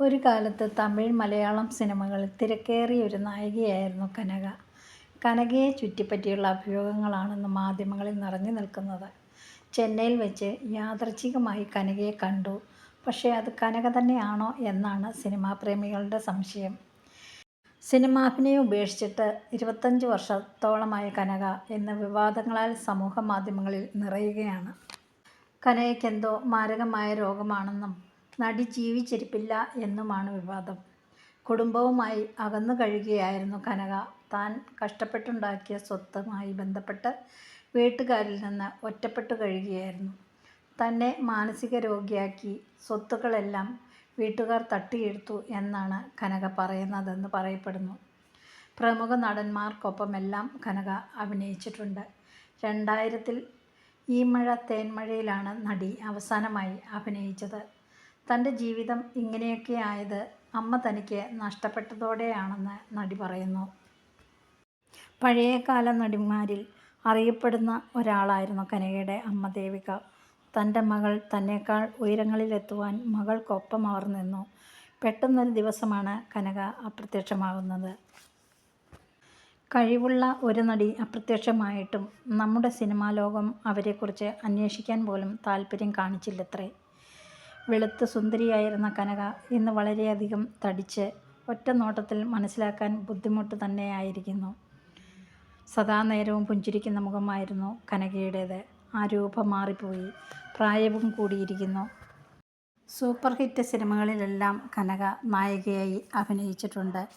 ഒരു കാലത്ത് തമിഴ് മലയാളം സിനിമകളിൽ തിരക്കേറിയ ഒരു നായികയായിരുന്നു കനക. കനകയെ ചുറ്റിപ്പറ്റിയുള്ള അഭിയോഗങ്ങളാണെന്ന് മാധ്യമങ്ങളിൽ നിറഞ്ഞു നിൽക്കുന്നത്. ചെന്നൈയിൽ വെച്ച് യാദൃച്ഛികമായി കനകയെ കണ്ടു. പക്ഷേ അത് കനക തന്നെയാണോ എന്നാണ് സിനിമാ പ്രേമികളുടെ സംശയം. സിനിമാഭിനയം ഉപേക്ഷിച്ചിട്ട് ഇരുപത്തഞ്ച് വർഷത്തോളമായ കനക എന്ന വിവാദങ്ങളാൽ സമൂഹ മാധ്യമങ്ങളിൽ നിറയുകയാണ്. കനകയ്ക്കെന്തോ മാരകമായ രോഗമാണെന്നും നടി ജീവിച്ചിരിപ്പില്ല എന്നുമാണ് വിവാദം. കുടുംബവുമായി അകന്നു കഴിയുകയായിരുന്നു കനക. താൻ കഷ്ടപ്പെട്ടുണ്ടാക്കിയ സ്വത്തുമായി ബന്ധപ്പെട്ട് വീട്ടുകാരിൽ നിന്ന് ഒറ്റപ്പെട്ടു കഴിയുകയായിരുന്നു. തന്നെ മാനസിക രോഗിയാക്കി സ്വത്തുക്കളെല്ലാം വീട്ടുകാർ തട്ടിയെടുത്തു എന്നാണ് കനക പറയുന്നതെന്ന് പറയപ്പെടുന്നു. പ്രമുഖ നടന്മാർക്കൊപ്പമെല്ലാം കനക അഭിനയിച്ചിട്ടുണ്ട്. രണ്ടായിരത്തിൽ ഈ മഴ തേന്മഴയിലാണ് നടി അവസാനമായി അഭിനയിച്ചത്. തന്റെ ജീവിതം ഇങ്ങനെയൊക്കെ ആയത് അമ്മ തനിക്ക് നഷ്ടപ്പെട്ടതോടെയാണെന്ന് നടി പറയുന്നു. പഴയകാല നടിമാരിൽ അറിയപ്പെടുന്ന ഒരാളായിരുന്നു കനകയുടെ അമ്മ ദേവിക. തന്റെ മകൾ തന്നെക്കാൾ ഉയരങ്ങളിലെത്തുവാൻ മകൾക്കൊപ്പം അവർ നിന്നു. പെട്ടെന്നൊരു ദിവസമാണ് കനക അപ്രത്യക്ഷമാകുന്നത്. കഴിവുള്ള ഒരു നടി അപ്രത്യക്ഷമായിട്ടും നമ്മുടെ സിനിമാ ലോകം അവരെക്കുറിച്ച് അന്വേഷിക്കാൻ പോലും താല്പര്യം കാണിച്ചില്ലത്രേ. വെളുത്ത് സുന്ദരിയായിരുന്ന കനക ഇന്ന് വളരെയധികം തടിച്ച് ഒറ്റ നോട്ടത്തിൽ മനസ്സിലാക്കാൻ ബുദ്ധിമുട്ട് തന്നെയായിരിക്കുന്നു. സദാ നേരവും പുഞ്ചിരിക്കുന്ന മുഖമായിരുന്നു കനകയുടേത്. ആ രൂപം മാറിപ്പോയി. പ്രായവും കൂടിയിരിക്കുന്നു. സൂപ്പർ ഹിറ്റ് സിനിമകളിലെല്ലാം കനക നായികയായി അഭിനയിച്ചിട്ടുണ്ട്.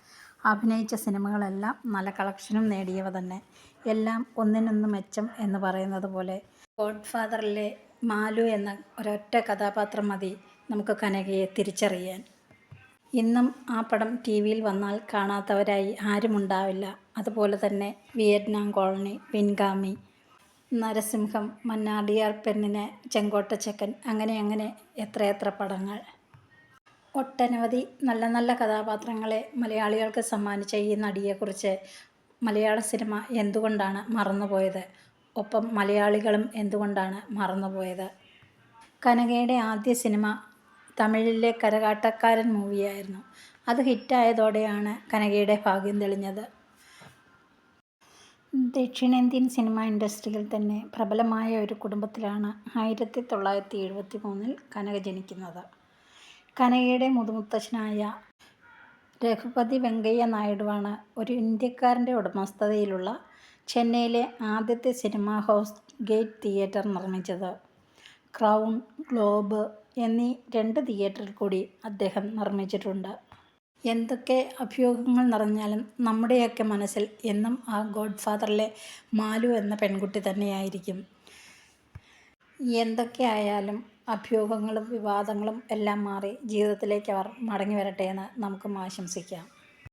അഭിനയിച്ച സിനിമകളെല്ലാം നല്ല കളക്ഷനും നേടിയവ തന്നെ. എല്ലാം ഒന്നിനൊന്ന് മെച്ചം എന്ന് പറയുന്നത് പോലെ. ഗോഡ്ഫാദറിലെ മാലു എന്ന ഒരൊറ്റ കഥാപാത്രം മതി നമുക്ക് കനകയെ തിരിച്ചറിയാൻ. ഇന്നും ആ പടം ടി വിയിൽ വന്നാൽ കാണാത്തവരായി ആരുമുണ്ടാവില്ല. അതുപോലെ തന്നെ വിയറ്റ്നാം കോളനി, പിൻഗാമി, നരസിംഹം, മന്നാടിയാർ പെണ്ണിനെ ചെങ്കോട്ടച്ചക്കൻ അങ്ങനെ അങ്ങനെ എത്രയെത്ര പടങ്ങൾ. ഒട്ടനവധി നല്ല നല്ല കഥാപാത്രങ്ങളെ മലയാളികൾക്ക് സമ്മാനിച്ച ഈ നടിയെക്കുറിച്ച് മലയാള സിനിമ എന്തുകൊണ്ടാണ് മറന്നുപോയത്. ഒപ്പം മലയാളികളും എന്തുകൊണ്ടാണ് മറന്നുപോയത്. കനകയുടെ ആദ്യ സിനിമ തമിഴിലെ കരകാട്ടക്കാരൻ മൂവിയായിരുന്നു. അത് ഹിറ്റായതോടെയാണ് കനകയുടെ ഭാഗ്യം തെളിഞ്ഞത്. ദക്ഷിണേന്ത്യൻ സിനിമാ ഇൻഡസ്ട്രിയിൽ തന്നെ പ്രബലമായ ഒരു കുടുംബത്തിലാണ് ആയിരത്തി തൊള്ളായിരത്തി എഴുപത്തി മൂന്നിൽ കനക ജനിക്കുന്നത്. കനകയുടെ മുതുമുത്തച്ഛനായ രഘുപതി വെങ്കയ്യ നായിഡുവാണ് ഒരു ഇന്ത്യക്കാരന്റെ ഉടമസ്ഥതയിലുള്ള ചെന്നൈയിലെ ആദ്യത്തെ സിനിമാ ഹൗസ് ഗേറ്റ് തിയേറ്റർ നിർമ്മിച്ചത്. ക്രൗൺ, ഗ്ലോബ് എന്നീ രണ്ട് തിയേറ്ററിൽ കൂടി അദ്ദേഹം നിർമ്മിച്ചിട്ടുണ്ട്. എന്തൊക്കെ അഭ്യൂഹങ്ങൾ നിറഞ്ഞാലും നമ്മുടെയൊക്കെ മനസ്സിൽ എന്നും ആ ഗോഡ് ഫാദറിലെ മാലു എന്ന പെൺകുട്ടി തന്നെയായിരിക്കും. എന്തൊക്കെ ആയാലും അഭ്യൂഹങ്ങളും വിവാദങ്ങളും എല്ലാം മാറി ജീവിതത്തിലേക്ക് അവർ മടങ്ങി വരട്ടെ മടങ്ങിവരട്ടെയെന്ന് നമുക്കും ആശംസിക്കാം.